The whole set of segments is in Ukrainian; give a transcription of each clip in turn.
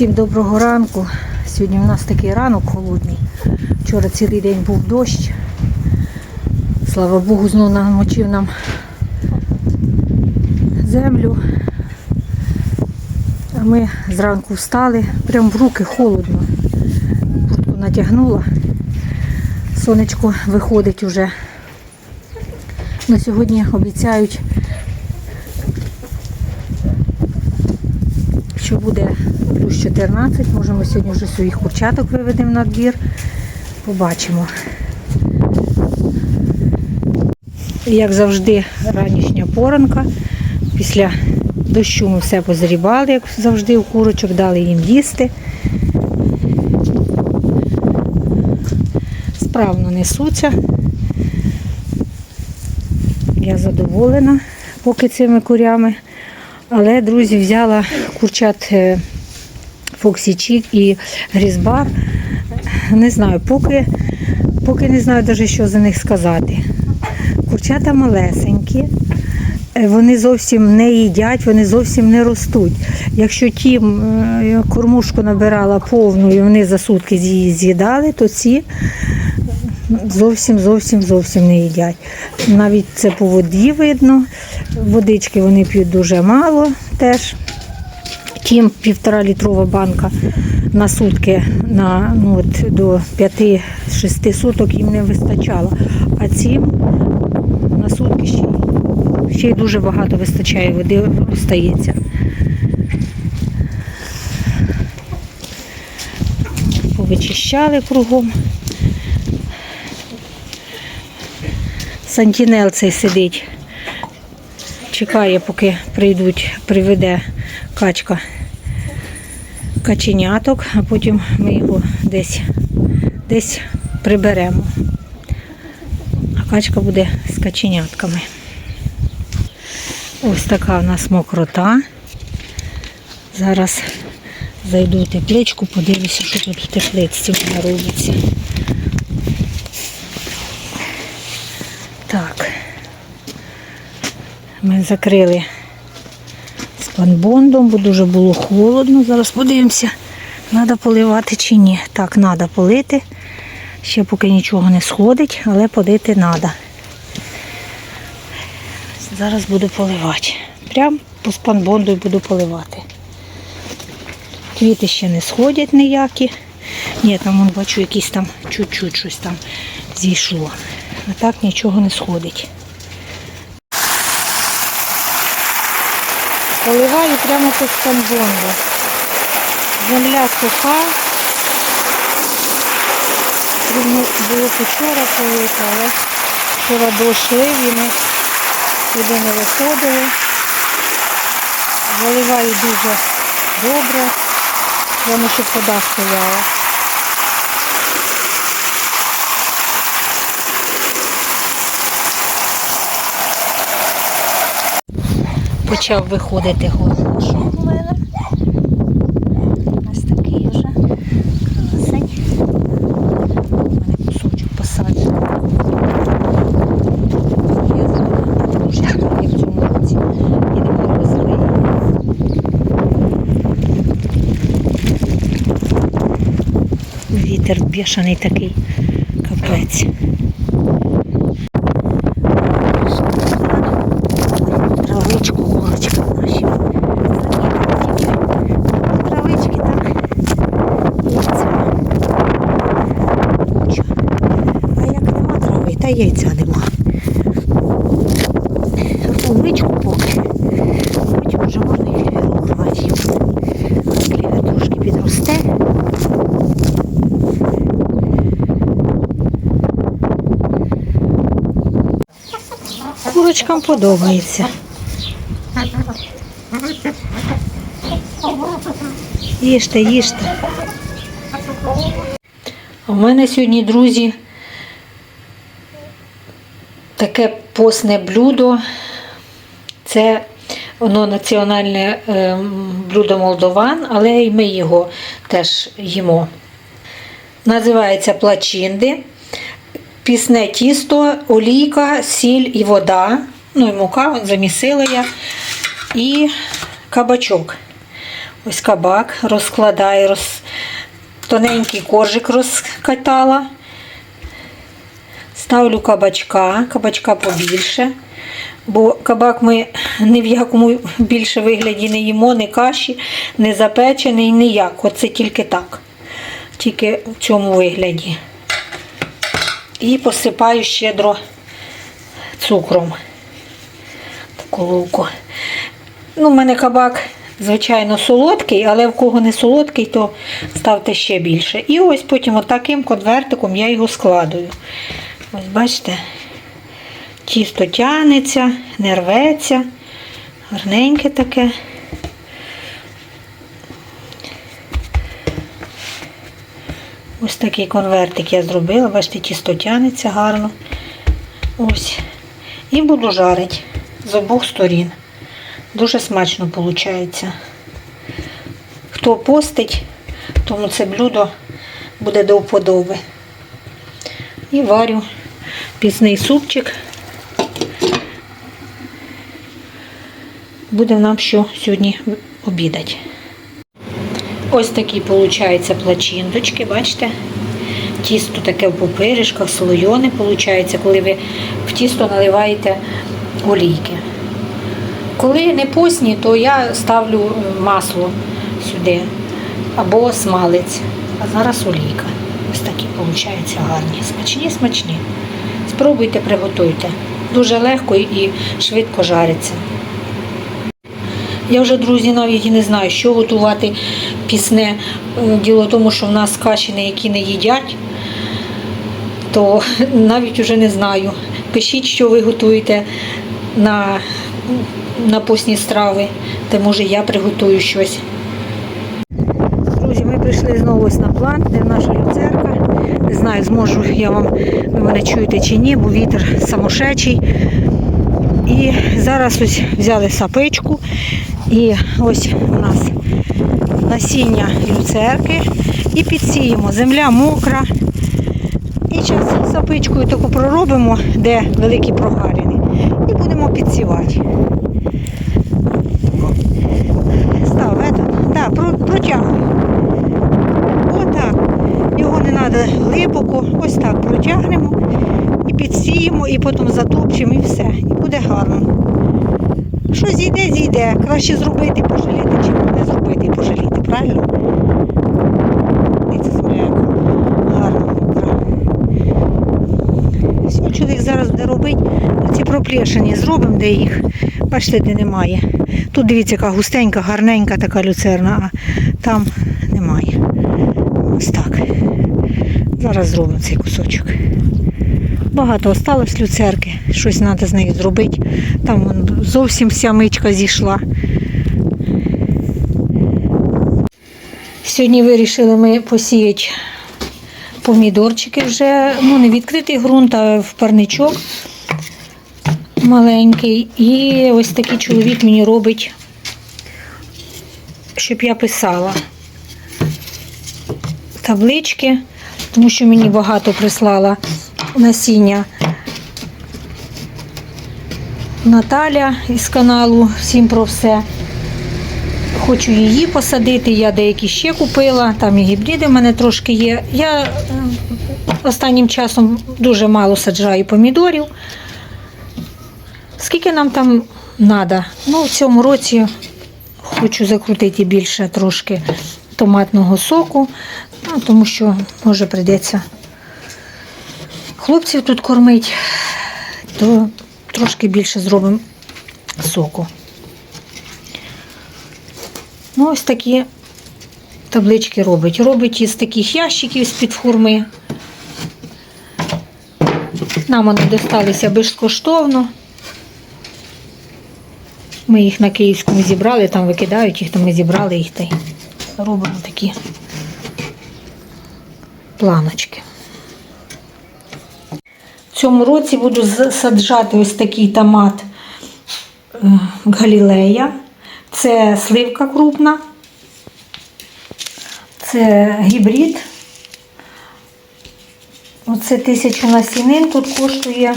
Всім доброго ранку. Сьогодні у нас такий ранок холодний. Вчора цілий день був дощ. Слава Богу, знову намочив нам землю. Ми зранку встали, прям в руки холодно. Куртку натягнула. Сонечко виходить уже. На сьогодні обіцяють, що буде плюс 14. Може ми сьогодні вже своїх курчаток виведемо на двір. Побачимо. Як завжди, ранішня поранка. Після дощу ми все позрібали, як завжди, у курочок, дали їм їсти. Справно несуться. Я задоволена поки цими курями. Але, друзі, взяла курчат е, Фоксі і Грізбар. Не знаю, поки, поки не знаю навіть, що за них сказати. Курчата малесенькі, е, вони зовсім не їдять, вони зовсім не ростуть. Якщо ті е, кормушку набирала повну і вони за сутки її з'їдали, то ці зовсім зовсім зовсім не їдять. Навіть це по воді видно. Водички вони п'ють дуже мало теж. Тім півтора літрова банка на сутки на ну, от, до 5-6 суток їм не вистачало. А цим на сутки ще, ще й дуже багато вистачає води остається. Повичищали кругом. Сантінел цей сидить. Чекає, поки прийдуть, приведе качка каченяток, а потім ми його десь, десь приберемо. А качка буде з каченятками. Ось така у нас мокрота. Зараз зайду в тепличку, подивлюся, що тут в тепличці робиться. Так. Ми закрили спанбондом, бо дуже було холодно. Зараз подивимося, треба поливати чи ні. Так, треба полити. Ще поки нічого не сходить, але полити треба. Зараз буду поливати. Прям по спанбонду буду поливати. Квіти ще не сходять ніякі. Ні, там вон, бачу, якісь там чуть-чуть щось там зійшло. А так нічого не сходить. Поливаю прямо по спанбонду. Земля суха. Потрібно було вчора полити, але вчора дощ і ми не виходили. Заливаю дуже добре. Прямо щоб вода стояла. Почав виходити мене. Ось такий вже красень. У мене кусочок посаджений. Я зробила як в цьому році. І не морозили. Вітер бішаний такий капець. Травичку курочки наші. Травички так. Яйця. Куча. А як нема яйця нема. Поличку поки. Потім вже можна і вирувати. Клівер трошки підросте. Курочкам подобається. Їжте, їжте. У мене сьогодні, друзі, таке постне блюдо. Це воно національне е, блюдо молдован, але і ми його теж їмо. Називається плачинди. Пісне тісто, олійка, сіль і вода. Ну і мука, замісила я. І кабачок. Ось кабак розкладаю, роз... тоненький коржик розкатала. Ставлю кабачка, кабачка побільше. Бо кабак ми ні в якому більше вигляді не їмо, ні каші, не запечений, ніяк. Оце тільки так. Тільки в цьому вигляді. І посипаю щедро цукром. Таку луку. Ну, в мене кабак, звичайно, солодкий, але в кого не солодкий, то ставте ще більше. І ось потім отаким конвертиком я його складую. Ось бачите, тісто тягнеться, не рветься, гарненьке таке. Ось такий конвертик я зробила, бачите, тісто тягнеться гарно. Ось. І буду жарити з обох сторін. Дуже смачно виходить. Хто постить, тому це блюдо буде до вподоби. І варю пісний супчик. Буде нам що сьогодні обідати. Ось такі, виходить, плачіндочки, бачите? Тісто таке в пупиришках, слойоне виходить, коли ви в тісто наливаєте олійки. Коли не постні, то я ставлю е, масло сюди або смалець. А зараз олійка. Ось такі виходять гарні. Смачні, смачні. Спробуйте, приготуйте. Дуже легко і швидко жариться. Я вже, друзі, навіть і не знаю, що готувати пісне. Е, Діло в тому, що в нас каші, які не їдять, то навіть вже не знаю. Пишіть, що ви готуєте на, на постні страви, та може я приготую щось. Друзі, ми прийшли знову ось на план, де наша люцерка. Не знаю, зможу я вам, ви мене чуєте чи ні, бо вітер самошечий. І зараз ось взяли сапичку. І ось у нас насіння люцерки. І підсіємо. Земля мокра. І зараз сапичкою таку проробимо, де великі прогарини. І будемо підсівати. Став, да, про, протягуй. Отак. Його не треба глибоко. Ось так протягнемо і підсіємо, і потім затопчемо, і все. І буде гарно. Що зійде, зійде. Краще зробити пожаліти, чим не зробити і пожаліти, правильно? І це земля яка гарна мокра. Все, чоловік зараз буде робити. Ці проплешені зробимо, де їх. Бачите, де немає. Тут дивіться, яка густенька, гарненька така люцерна, а там немає. Ось так. Зараз зробимо цей кусочок. Багато осталось люцерки, щось треба з нею зробити. Там зовсім вся мичка зійшла. Сьогодні вирішили ми посіяти помідорчики вже, ну не відкритий ґрунт, а в парничок маленький. І ось такий чоловік мені робить, щоб я писала таблички, тому що мені багато прислала насіння. Наталя із каналу Всім про все. Хочу її посадити, я деякі ще купила, там і гібриди в мене трошки є. Я е, останнім часом дуже мало саджаю помідорів. Скільки нам там треба? Ну, в цьому році хочу закрутити більше трошки томатного соку, ну, тому що може прийдеться хлопців тут кормить, то трошки більше зробимо соку. Ну, ось такі таблички робить. Робить із таких ящиків з-під фурми. Нам вони досталися безкоштовно. Ми їх на Київському зібрали, там викидають їх, то ми зібрали їх та й робимо такі планочки. В цьому році буду саджати ось такий томат е, Галілея. Це сливка крупна. Це гібрид. Оце тисячу насінин тут коштує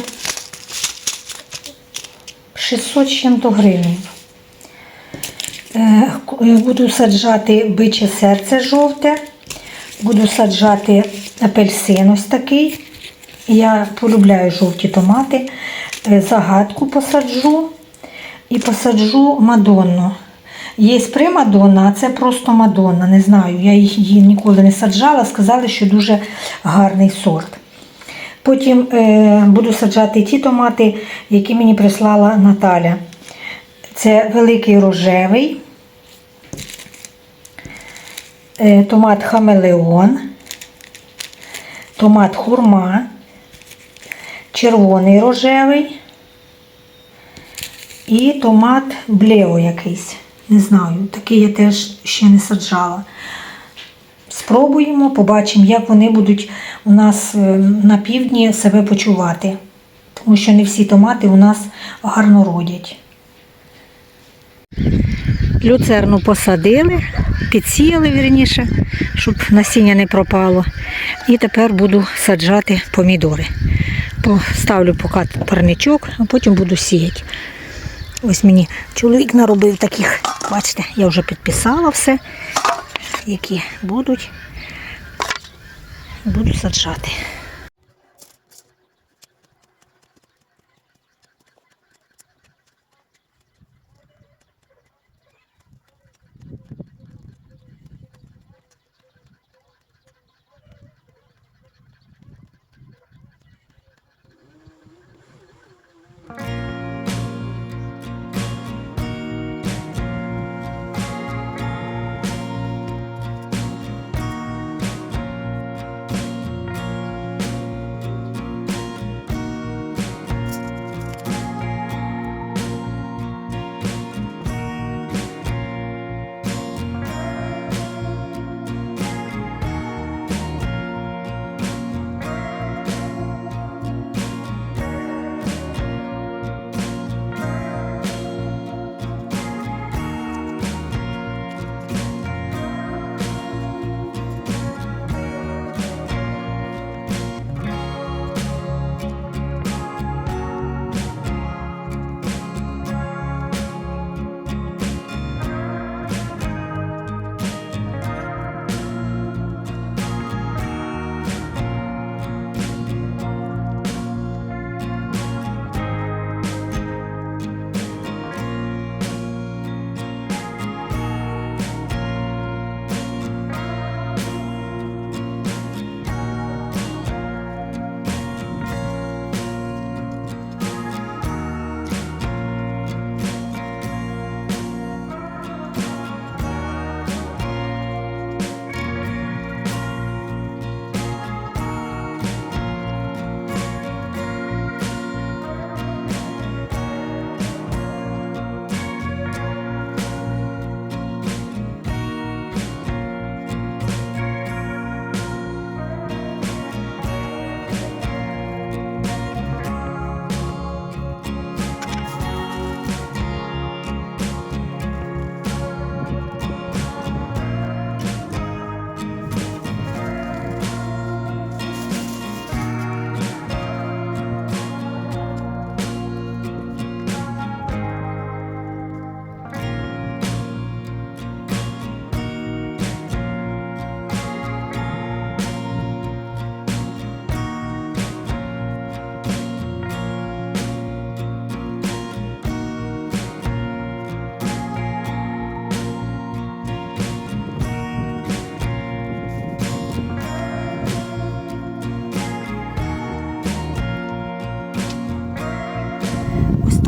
600 з чим-то гривень. Е, е, буду саджати биче серце жовте, буду саджати апельсин ось такий. Я полюбляю жовті томати. Е, Загадку посаджу і посаджу мадонну. Є примадонна, а це просто мадонна. Не знаю, я її ніколи не саджала. Сказали, що дуже гарний сорт. Потім буду саджати ті томати, які мені прислала Наталя. Це великий рожевий, е, томат хамелеон, томат хурма, червоний рожевий і томат блео якийсь. Не знаю, такий я теж ще не саджала. Спробуємо, побачимо, як вони будуть у нас е, на півдні себе почувати. Тому що не всі томати у нас гарно родять. Люцерну посадили, підсіяли вірніше, щоб насіння не пропало. І тепер буду саджати помідори. Поставлю поки парничок, а потім буду сіяти. Ось мені чоловік наробив таких, бачите, я вже підписала все, які будуть. Буду саджати.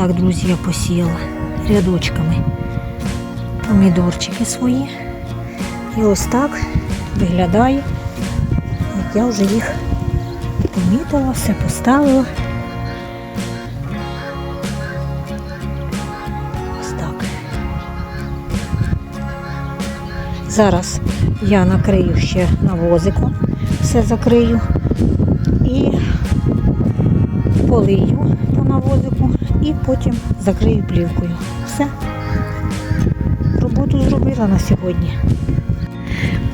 Так, друзі, я посіяла рядочками помідорчики свої. І ось так виглядає, як я вже їх помітила, все поставила. Ось так. Зараз я накрию ще навозиком, все закрию і полию по навозику і потім закрию плівкою. Все. Роботу зробила на сьогодні.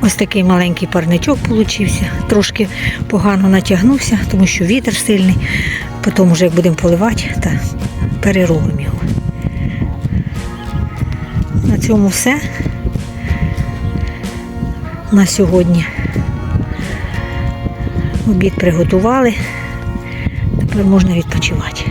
Ось такий маленький парничок получився. Трошки погано натягнувся, тому що вітер сильний. Потім, вже як будемо поливати, та переробимо його. На цьому все. на сьогодні. Обід приготували. Тепер можна відпочивати.